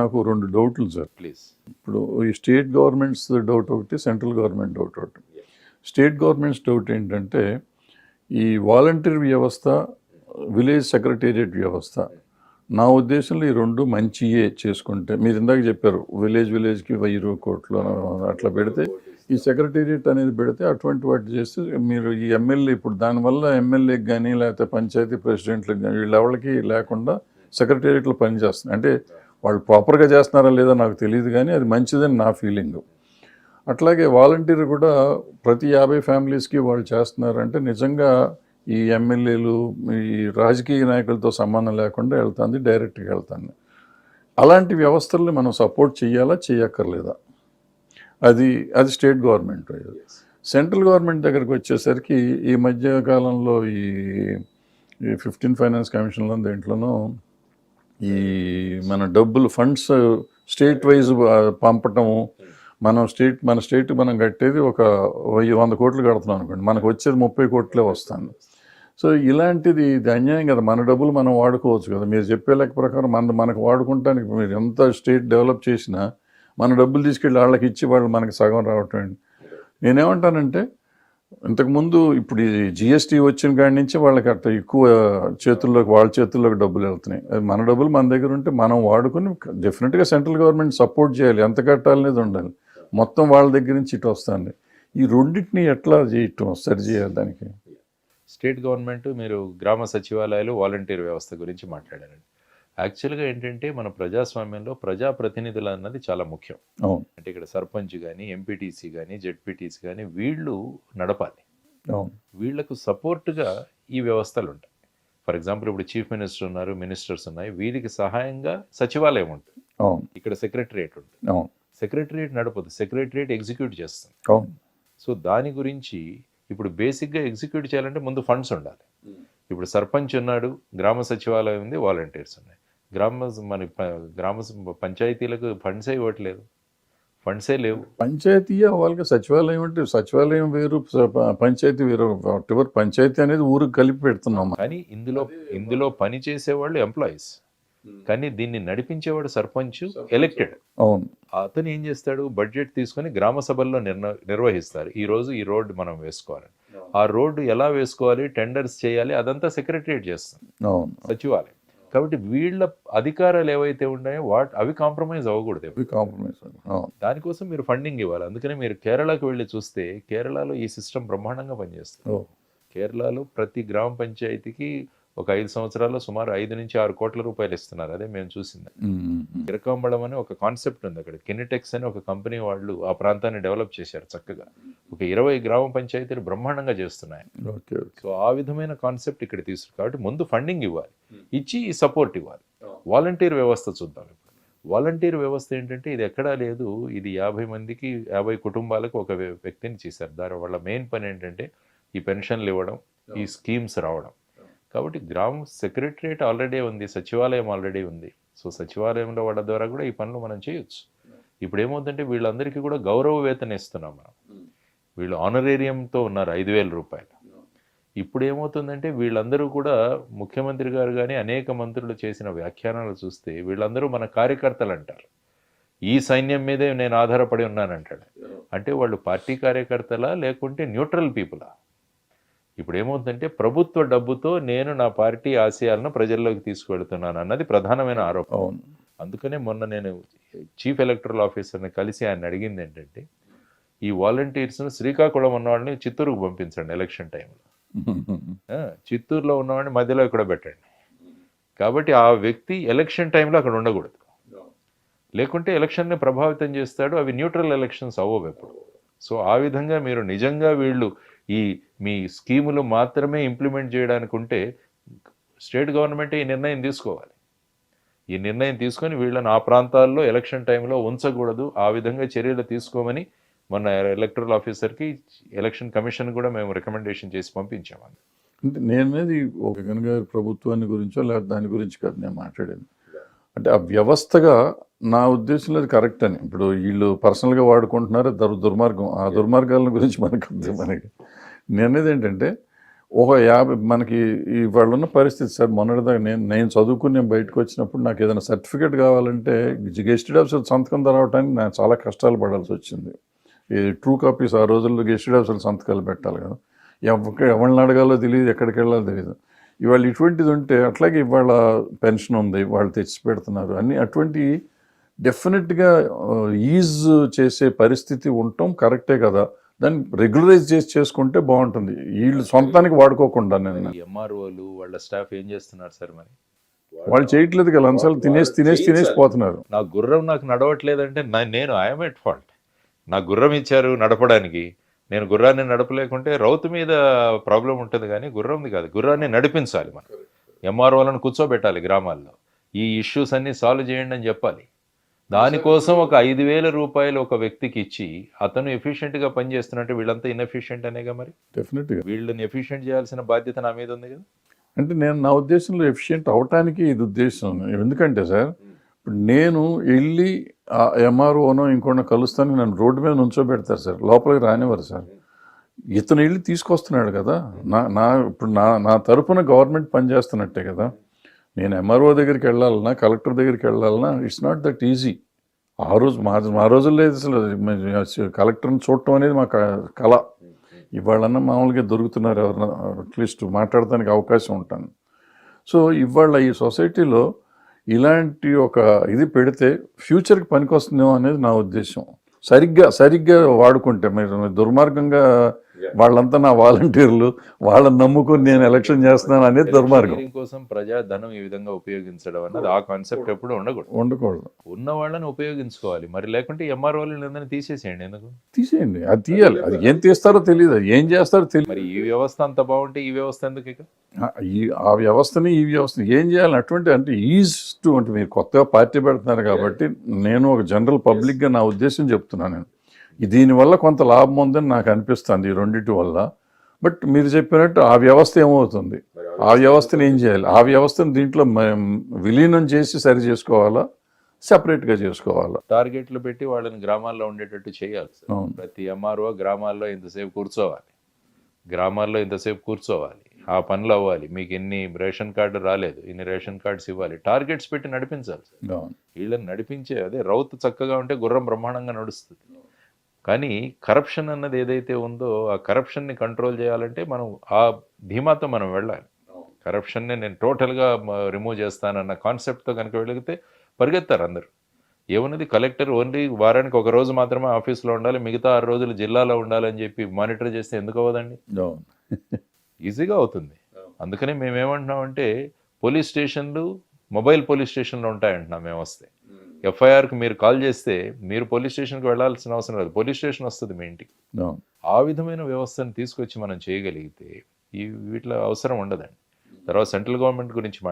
నాకు రెండు డౌట్లు సార్. ప్లీజ్. ఇప్పుడు ఈ స్టేట్ గవర్నమెంట్స్ డౌట్ ఒకటి సెంట్రల్ గవర్నమెంట్ డౌట్ ఒకటి. స్టేట్ గవర్నమెంట్స్ డౌట్ ఏంటంటే ఈ వాలంటీర్ వ్యవస్థ విలేజ్ సెక్రటేరియట్ వ్యవస్థ నా ఉద్దేశంలో ఈ రెండు మంచియే చేసుకుంటే మీరు ఇందాక చెప్పారు విలేజ్ విలేజ్కి వెయ్యి కోట్లు అట్లా పెడితే ఈ సెక్రటేరియట్ అనేది పెడితే అటువంటి వాటి చేస్తే మీరు ఈ ఎమ్మెల్యే ఇప్పుడు దానివల్ల ఎమ్మెల్యేకి కానీ లేకపోతే పంచాయతీ ప్రెసిడెంట్లకు కానీ వీళ్ళెవరికి లేకుండా సెక్రటేరియట్లో పనిచేస్తుంది అంటే వాళ్ళు ప్రాపర్గా చేస్తున్నారా లేదా నాకు తెలియదు కానీ అది మంచిదని నా ఫీలింగ్ అట్లాగే వాలంటీర్ కూడా ప్రతి యాభై ఫ్యామిలీస్కి వాళ్ళు చేస్తున్నారంటే నిజంగా ఈ ఎమ్మెల్యేలు ఈ రాజకీయ నాయకులతో సంబంధం లేకుండా వెళ్తుంది డైరెక్ట్గా వెళ్తుంది. అలాంటి వ్యవస్థల్ని మనం సపోర్ట్ చేయాలా చేయక్కర్లేదా? అది అది స్టేట్ గవర్నమెంట్ సెంట్రల్ గవర్నమెంట్ దగ్గరికి వచ్చేసరికి ఈ మధ్య కాలంలో ఈ ఈ ఫిఫ్టీన్ ఫైనాన్స్ కమిషన్లో దేంట్లోనూ ఈ మన డబ్బులు ఫండ్స్ స్టేట్ వైజ్ పంపటము మనం స్టేట్ మన స్టేట్ మనం కట్టేది ఒక వెయ్యి వంద కోట్లు కడుతున్నాం అనుకోండి. మనకు వచ్చేది ముప్పై కోట్లే వస్తుంది సో ఇలాంటిది ఇది అన్యాయం కదా. మన డబ్బులు మనం వాడుకోవచ్చు కదా. మీరు చెప్పే లెక్క ప్రకారం మన మనకు వాడుకుంటానికి మీరు ఎంత స్టేట్ డెవలప్ చేసినా మన డబ్బులు తీసుకెళ్ళి వాళ్ళకి ఇచ్చి వాళ్ళు మనకి సగం రావటం నేనేమంటానంటే ఇంతకుముందు ఇప్పుడు ఈ జిఎస్టీ వచ్చిన కాడి నుంచి వాళ్ళకి అట్ట ఎక్కువ చేతుల్లోకి వాళ్ళ చేతుల్లోకి డబ్బులు వెళ్తున్నాయి. మన డబ్బులు మన దగ్గర ఉంటే మనం వాడుకుని డెఫినెట్గా సెంట్రల్ గవర్నమెంట్ సపోర్ట్ చేయాలి. ఎంత కట్టాలనేది ఉండాలి. మొత్తం వాళ్ళ దగ్గర నుంచి ఇటు వస్తుంది. ఈ రెండింటిని ఎట్లా చేయటం సరి చేయాలి దానికి స్టేట్ గవర్నమెంట్ మీరు గ్రామ సచివాలయాలు వాలంటీర్ వ్యవస్థ గురించి మాట్లాడారండి. యాక్చువల్గా ఏంటంటే మన ప్రజాస్వామ్యంలో ప్రజాప్రతినిధులు అన్నది చాలా ముఖ్యం. అంటే ఇక్కడ సర్పంచ్ కానీ ఎంపీటీసీ కానీ జెడ్పీటీసీ కానీ వీళ్ళు నడపాలి. వీళ్ళకు సపోర్ట్గా ఈ వ్యవస్థలు ఉంటాయి. ఫర్ ఎగ్జాంపుల్ ఇప్పుడు చీఫ్ మినిస్టర్ ఉన్నారు మినిస్టర్స్ ఉన్నాయి వీరికి సహాయంగా సచివాలయం ఉంటుంది. ఇక్కడ సెక్రటరియట్ ఉంటుంది. సెక్రటరియట్ నడపదు సెక్రటరియట్ ఎగ్జిక్యూట్ చేస్తుంది. సో దాని గురించి ఇప్పుడు బేసిక్గా ఎగ్జిక్యూట్ చేయాలంటే ముందు ఫండ్స్ ఉండాలి. ఇప్పుడు సర్పంచ్ ఉన్నాడు గ్రామ సచివాలయం ఉంది వాలంటీర్స్ ఉన్నాయి. గ్రామ మన గ్రామ పంచాయతీలకు ఫండ్సే ఇవ్వట్లేదు. ఫండ్సే లేవు. పంచాయతీ వాళ్ళకి సచివాలయం అంటే సచివాలయం వేరు పంచాయతీ వేరు. ఎవర్ పంచాయతీ అనేది ఊరికి కలిపి పెడుతున్నాం. కానీ ఇందులో ఇందులో పని చేసేవాళ్ళు ఎంప్లాయీస్ కానీ దీన్ని నడిపించేవాడు సర్పంచ్ ఎలక్టెడ్ అవును. అతను ఏం చేస్తాడు? బడ్జెట్ తీసుకొని గ్రామ సభల్లో నిర్ణ నిర్వహిస్తారు. ఈ రోజు ఈ రోడ్డు మనం వేసుకోవాలి. ఆ రోడ్డు ఎలా వేసుకోవాలి? టెండర్స్ చేయాలి? అదంతా సెక్రటరియట్ చేస్తుంది అవును. సచివాలయం. కాబట్టి వీళ్ళ అధికారాలు ఏవైతే ఉన్నాయో వాట్ అవి కాంప్రమైజ్ అవ్వకూడదు అవి కాంప్రమైజ్ దానికోసం మీరు ఫండింగ్ ఇవ్వాలి. అందుకనే మీరు కేరళకు వెళ్ళి చూస్తే కేరళలో ఈ సిస్టమ్ బ్రహ్మాండంగా పనిచేస్తుంది. కేరళలో ప్రతి గ్రామ పంచాయతీకి ఒక ఐదు సంవత్సరాల్లో సుమారు ఐదు నుంచి ఆరు కోట్ల రూపాయలు ఇస్తున్నారు. అదే మేము చూసింది. గిరకాంబళం అని ఒక కాన్సెప్ట్ ఉంది అక్కడ. కినిటెక్స్ అని ఒక కంపెనీ వాళ్ళు ఆ ప్రాంతాన్ని డెవలప్ చేశారు చక్కగా. ఒక ఇరవై గ్రామ పంచాయతీలు బ్రహ్మాండంగా చేస్తున్నాయి. సో ఆ విధమైన కాన్సెప్ట్ ఇక్కడ తీసుకు కాబట్టి ముందు ఫండింగ్ ఇవ్వాలి. ఇచ్చి సపోర్ట్ ఇవ్వాలి. వాలంటీర్ వ్యవస్థ చూద్దాం ఇప్పుడు. వాలంటీర్ వ్యవస్థ ఏంటంటే ఇది ఎక్కడా లేదు. ఇది యాభై మందికి యాభై కుటుంబాలకు ఒక వ్య- వ్యక్తిని చేశారు. దాని వాళ్ళ మెయిన్ పని ఏంటంటే ఈ పెన్షన్లు ఇవ్వడం ఈ స్కీమ్స్ రావడం. కాబట్టి గ్రామ సెక్రటరియట్ ఆల్రెడీ ఉంది సచివాలయం ఆల్రెడీ ఉంది. సో సచివాలయంలో వాళ్ళ ద్వారా కూడా ఈ పనులు మనం చేయొచ్చు. ఇప్పుడు ఏమవుతుందంటే వీళ్ళందరికీ కూడా గౌరవ వేతన ఇస్తున్నాం మనం. వీళ్ళు ఆనరేరియంతో ఉన్నారు ఐదు వేల రూపాయలు. ఇప్పుడు ఏమవుతుందంటే వీళ్ళందరూ కూడా ముఖ్యమంత్రి గారు కానీ అనేక మంత్రులు చేసిన వ్యాఖ్యానాలు చూస్తే వీళ్ళందరూ మన కార్యకర్తలు అంటారు. ఈ సైన్యం మీదే నేను ఆధారపడి ఉన్నానంటాడు అంటే వాళ్ళు పార్టీ కార్యకర్తలా లేకుంటే న్యూట్రల్ పీపులా? ఇప్పుడు ఏమవుతుందంటే ప్రభుత్వ డబ్బుతో నేను నా పార్టీ ఆశయాలను ప్రజల్లోకి తీసుకువెళ్తున్నాను అన్నది ప్రధానమైన ఆరోపణ. అందుకనే మొన్న నేను చీఫ్ ఎలక్టరల్ ఆఫీసర్ని కలిసి ఆయన అడిగింది ఏంటంటే ఈ వాలంటీర్స్ను శ్రీకాకుళం ఉన్నవాడిని చిత్తూరుకు పంపించండి ఎలక్షన్ టైంలో. చిత్తూరులో ఉన్నవాడిని మధ్యలో ఇక్కడ పెట్టండి. కాబట్టి ఆ వ్యక్తి ఎలక్షన్ టైంలో అక్కడ ఉండకూడదు. లేకుంటే ఎలక్షన్ని ప్రభావితం చేస్తాడు అవి న్యూట్రల్ ఎలక్షన్స్ అవ్వవు ఎప్పుడు. సో ఆ విధంగా మీరు నిజంగా వీళ్ళు ఈ మీ స్కీములు మాత్రమే ఇంప్లిమెంట్ చేయడానికి ఉంటే స్టేట్ గవర్నమెంట్ ఈ నిర్ణయం తీసుకోవాలి. ఈ నిర్ణయం తీసుకొని వీళ్ళని ఆ ప్రాంతాల్లో ఎలక్షన్ టైంలో ఉంచకూడదు ఆ విధంగా చర్యలు తీసుకోమని మొన్న ఎలక్టరల్ ఆఫీసర్కి ఎలక్షన్ కమిషన్ కూడా మేము రికమెండేషన్ చేసి పంపించాము అంటే నేను అనేది ఒక జగన్ గారి ప్రభుత్వాన్ని గురించో లేదా దాని గురించి కాదు నేను మాట్లాడేది. అంటే ఆ వ్యవస్థగా నా ఉద్దేశంలో అది కరెక్ట్ అని. ఇప్పుడు వీళ్ళు పర్సనల్గా వాడుకుంటున్నారు దుర్ దుర్మార్గం. ఆ దుర్మార్గాల గురించి మనకు మనకి. నేను అనేది ఏంటంటే ఒక యాభై మనకి ఇవాళ ఉన్న పరిస్థితి సార్ మొన్నటిదాకా నేను నేను చదువుకుని నేను బయటకు వచ్చినప్పుడు నాకు ఏదైనా సర్టిఫికేట్ కావాలంటే గెస్టెడ్ ఆఫీసర్ సంతకం రావడానికి నేను చాలా కష్టాలు పడాల్సి వచ్చింది. ఈ ట్రూ కాపీస్ ఆ రోజుల్లో గెస్టెడ్ ఆఫీసర్ సంతకాలు పెట్టాలి కదా. ఎవ- ఎవరిని అడగాలో తెలియదు ఎక్కడికి వెళ్ళాలో తెలియదు. ఇవాళ ఇటువంటిది ఉంటే అట్లాగే ఇవాళ పెన్షన్ ఉంది వాళ్ళు తెచ్చి పెడుతున్నారు. అన్ని అటువంటి డెఫినెట్గా ఈజ్ చేసే పరిస్థితి ఉండటం కరెక్టే కదా. దాన్ని రెగ్యులరైజ్ చేసి చేసుకుంటే బాగుంటుంది. వీళ్ళు సొంతానికి వాడుకోకుండా నేను. ఎంఆర్ఓలు వాళ్ళ స్టాఫ్ ఏం చేస్తున్నారు సార్ మరి? వాళ్ళు చేయట్లేదు కదా. లంచాలు తినేసి తినేసి తినేసి పోతున్నారు. నా గుర్రం నాకు నడవట్లేదంటే నేను ఐఎమ్ ఎట్ ఫాల్ట్ నా గుర్రం ఇచ్చారు నడపడానికి. నేను గుర్రాన్ని నడపలేకుంటే రౌతు మీద ప్రాబ్లం ఉంటుంది కానీ గుర్రంది కాదు. గుర్రాన్ని నడిపించాలి మనం. ఎంఆర్ఓలను కూర్చోబెట్టాలి గ్రామాల్లో. ఈ ఇష్యూస్ అన్ని సాల్వ్ చేయండి అని చెప్పాలి. దానికోసం ఒక ఐదు వేల రూపాయలు ఒక వ్యక్తికి ఇచ్చి అతను efficient గా పనిచేస్తున్నట్టు వీళ్ళంతా ఇన్ఎఫిషియెంట్ అనేగా మరి? డెఫినెట్గా వీళ్ళని ఎఫిషియెంట్ చేయాల్సిన బాధ్యత నా మీద ఉంది కదా. అంటే నేను నా ఉద్దేశంలో ఎఫిషియెంట్ అవటానికి ఇది ఉద్దేశం. ఎందుకంటే సార్ ఇప్పుడు నేను వెళ్ళి ఆ ఎంఆర్ఓనో ఇంకోనో కలుస్తాను నన్ను రోడ్డు మీద నుంచోబెడతారు సార్. లోపలికి రానివ్వరు సార్. ఇతను వెళ్ళి తీసుకొస్తున్నాడు కదా. నా నా ఇప్పుడు నా నా తరపున గవర్నమెంట్ పనిచేస్తున్నట్టే కదా. నేను ఎంఆర్ఓ దగ్గరికి వెళ్ళాలన్నా కలెక్టర్ దగ్గరికి వెళ్ళాలన్నా ఇట్స్ నాట్ దట్ ఈజీ ఆ రోజు మా మా రోజుల్లో అసలు కలెక్టర్ని చూడటం అనేది మా క- కళ ఇవాళన్నా మామూలుగా దొరుకుతున్నారు ఎవరన్నా అట్లీస్ట్ మాట్లాడటానికి అవకాశం ఉంటాను. సో ఇవాళ ఈ సొసైటీలో ఇలాంటి ఒక ఇది పెడితే ఫ్యూచర్కి పనికొస్తుందేమో అనేది నా ఉద్దేశం. సరిగ్గా సరిగ్గా వాడుకుంటే మీరు దుర్మార్గంగా వాళ్ళంతా నా వాలంటీర్లు వాళ్ళని నమ్ముకొని నేను ఎలక్షన్ చేస్తున్నాను అనేది దుర్మార్గం. కోసం ప్రజా ధనం ఈ విధంగా ఉపయోగించడం అన్నది ఆ కాన్సెప్ట్ ఎప్పుడు ఉండకూడదు. ఉండకూడదు. ఉన్న వాళ్ళని ఉపయోగించుకోవాలి. మరి లేకుంటే ఎంఆర్ఓలు అందరినీ తీసేసేయండి ఎందుకు? తీసేయండి. అది తీయాలి. అది ఏం తీస్తారో తెలియదు ఏం చేస్తారో తెలియదు మరి ఈ వ్యవస్థ అంత బాగుంటే ఈ వ్యవస్థ ఎందుకు ఇక? ఈ ఆ వ్యవస్థని ఈ వ్యవస్థని ఏం చేయాలి? అటువంటి అంటే ఈజ్ టు అంటే మీరు కొత్తగా పార్టీ పెడుతున్నారు కాబట్టి నేను ఒక జనరల్ పబ్లిక్గా నా ఉద్దేశం చెప్తున్నాను నేను. దీనివల్ల కొంత లాభం ఉందని నాకు అనిపిస్తుంది ఈ రెండింటి వల్ల. బట్ మీరు చెప్పినట్టు ఆ వ్యవస్థ ఏమవుతుంది? ఆ వ్యవస్థను ఏం చేయాలి? ఆ వ్యవస్థను దీంట్లో విలీనం చేసి సరి చేసుకోవాలా? సపరేట్గా చేసుకోవాలా? టార్గెట్లు పెట్టి వాళ్ళని గ్రామాల్లో ఉండేటట్టు చేయాలి. ప్రతి ఎంఆర్ఓ గ్రామాల్లో ఇంతసేపు కూర్చోవాలి. గ్రామాల్లో ఇంతసేపు కూర్చోవాలి. ఆ పనులు అవ్వాలి. మీకు ఎన్ని రేషన్ కార్డు రాలేదు ఇన్ని రేషన్ కార్డ్స్ ఇవ్వాలి. టార్గెట్స్ పెట్టి నడిపించాలి. వీళ్ళని నడిపించే అదే రౌతు చక్కగా ఉంటే గుర్రం బ్రహ్మాండంగా నడుస్తుంది. కానీ కరప్షన్ అన్నది ఏదైతే ఉందో ఆ కరప్షన్ని కంట్రోల్ చేయాలంటే మనం ఆ ధీమాతో మనం వెళ్ళాలి. కరప్షన్ని నేను టోటల్గా రిమూవ్ చేస్తానన్న కాన్సెప్ట్తో కనుక వెళ్ళితే పరిగెత్తారు అందరు. ఏమున్నది కలెక్టర్ ఓన్లీ వారానికి ఒక రోజు మాత్రమే ఆఫీస్లో ఉండాలి మిగతా ఆరు రోజులు జిల్లాలో ఉండాలని చెప్పి మానిటర్ చేస్తే ఎందుకు అవ్వదండి? ఈజీగా అవుతుంది. అందుకని మేము ఏమంటున్నామంటే పోలీస్ స్టేషన్లు మొబైల్ పోలీస్ స్టేషన్లు ఉంటాయంటున్నాం మేము వస్తే ఎఫ్ఐఆర్కి మీరు కాల్ చేస్తే మీరు పోలీస్ స్టేషన్కి వెళ్ళాల్సిన అవసరం లేదు. పోలీస్ స్టేషన్ వస్తుంది మీ ఇంటికి. ఆ. విధమైన వ్యవస్థను తీసుకొచ్చి మనం చేయగలిగితే ఈ వీటిలో అవసరం ఉండదండి. తర్వాత సెంట్రల్ గవర్నమెంట్ గురించి మాట్లాడు